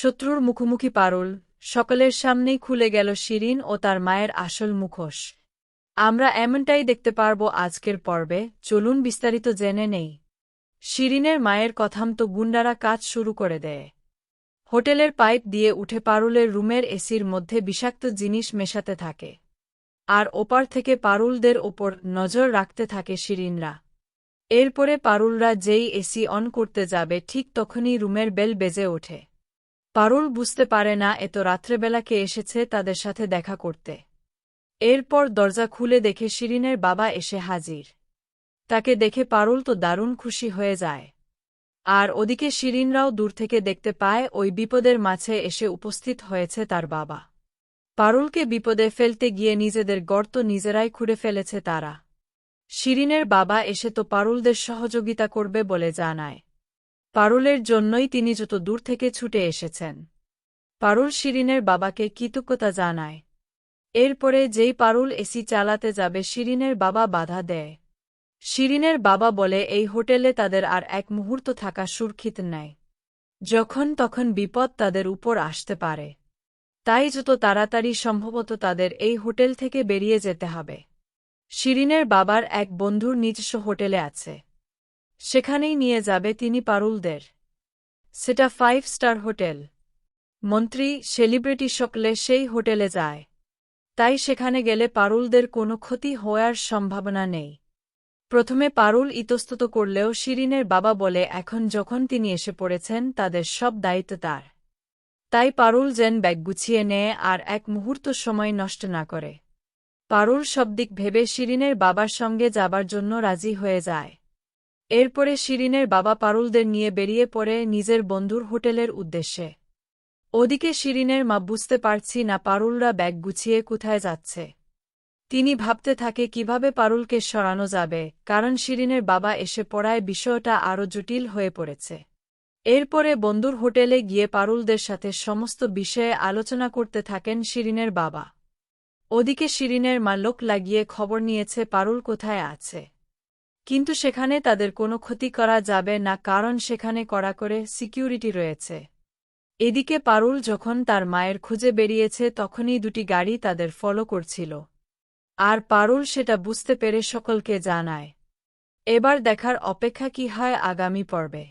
শত্রুর মুখোমুখি পারুল, সকলের সামনেই খুলে গেল শিরিন ও তার মায়ের আসল মুখোশ। আমরা এমনটাই দেখতে পারব আজকের পর্বে, চলুন বিস্তারিত জেনে নেই। শিরিনের মায়ের কথাম তো গুন্ডারা কাজ শুরু করে দেয়। হোটেলের পাইপ দিয়ে উঠে পারুলের রুমের এসির মধ্যে বিষাক্ত জিনিস মেশাতে থাকে। আর ওপার থেকে পারুলদের ওপর নজর রাখতে থাকে শিরিনরা। এরপরে পারুলরা যেই এসি অন করতে যাবে ঠিক তখনই রুমের বেল বেজে ওঠে। পারুল বুঝতে পারে না এত রাত্রেবেলা কে এসেছে তাদের সাথে দেখা করতে। এরপর দরজা খুলে দেখে শিরিনের বাবা এসে হাজির। তাকে দেখে পারুল তো দারুণ খুশি হয়ে যায়। আর ওদিকে শিরিনরাও দূর থেকে দেখতে পায় ওই বিপদের মাঝে এসে উপস্থিত হয়েছে তার বাবা। পারুলকে বিপদে ফেলতে গিয়ে নিজেদের গর্ত নিজেরাই খুঁড়ে ফেলেছে তারা। শিরিনের বাবা এসে তো পারুলদের সহযোগিতা করবে বলে জানায়। পারুলের জন্যই তিনি যত দূর থেকে ছুটে এসেছেন। পারুল শিরিনের বাবাকে কৃতজ্ঞতা জানায়। এরপরে যেই পারুল এসি চালাতে যাবে, শিরিনের বাবা বাধা দেয়। শিরিনের বাবা বলে, এই হোটেলে তাদের আর এক মুহূর্ত থাকা সুরক্ষিত নেয় যখন তখন বিপদ তাদের উপর আসতে পারে। তাই যত তাড়াতাড়ি সম্ভবত তাদের এই হোটেল থেকে বেরিয়ে যেতে হবে। শিরিনের বাবার এক বন্ধুর নিজস্ব হোটেলে আছে। সেখানেই নিয়ে যাবে তিনি পারুলদের। সেটা ফাইভ স্টার হোটেল। মন্ত্রী, সেলিব্রিটি সকলে সেই হোটেলে যায়। তাই সেখানে গেলে পারুলদের কোনো ক্ষতি হওয়ার সম্ভাবনা নেই। প্রথমে পারুল ইতস্তত করলেও শিরিনের বাবা বলে এখন যখন তিনি এসে পড়েছেন তাদের সব দায়িত্ব তার। তাই পারুল যেন ব্যাগ গুছিয়ে নেয় আর এক মুহূর্ত সময় নষ্ট না করে। পারুল সব দিক ভেবে শিরিনের বাবার সঙ্গে যাবার জন্য রাজি হয়ে যায়। এরপরে শিরিনের বাবা পারুলদের নিয়ে বেরিয়ে পড়ে নিজের বন্ধুর হোটেলের উদ্দেশ্যে। ওদিকে শিরিনের মা বুঝতে পারছি না পারুলরা ব্যাগ গুছিয়ে কোথায় যাচ্ছে। তিনি ভাবতে থাকে কীভাবে পারুলকে সরানো যাবে, কারণ শিরিনের বাবা এসে পড়ায় বিষয়টা আরও জটিল হয়ে পড়েছে। এরপরে বন্ধুর হোটেলে গিয়ে পারুলদের সাথে সমস্ত বিষয়ে আলোচনা করতে থাকেন শিরিনের বাবা। ওদিকে শিরিনের মা লোক লাগিয়ে খবর নিয়েছে পারুল কোথায় আছে। কিন্তু সেখানে তাদের কোনো ক্ষতি করা যাবে না, কারণ সেখানে কড়া করে সিকিউরিটি রয়েছে। এদিকে পারুল যখন তার মায়ের খুঁজে বেরিয়েছে, তখনই দুটি গাড়ি তাদের ফলো করছিল। আর পারুল সেটা বুঝতে পেরে সকলকে জানায়, এবার দেখার অপেক্ষা কি হয় আগামী পর্বে?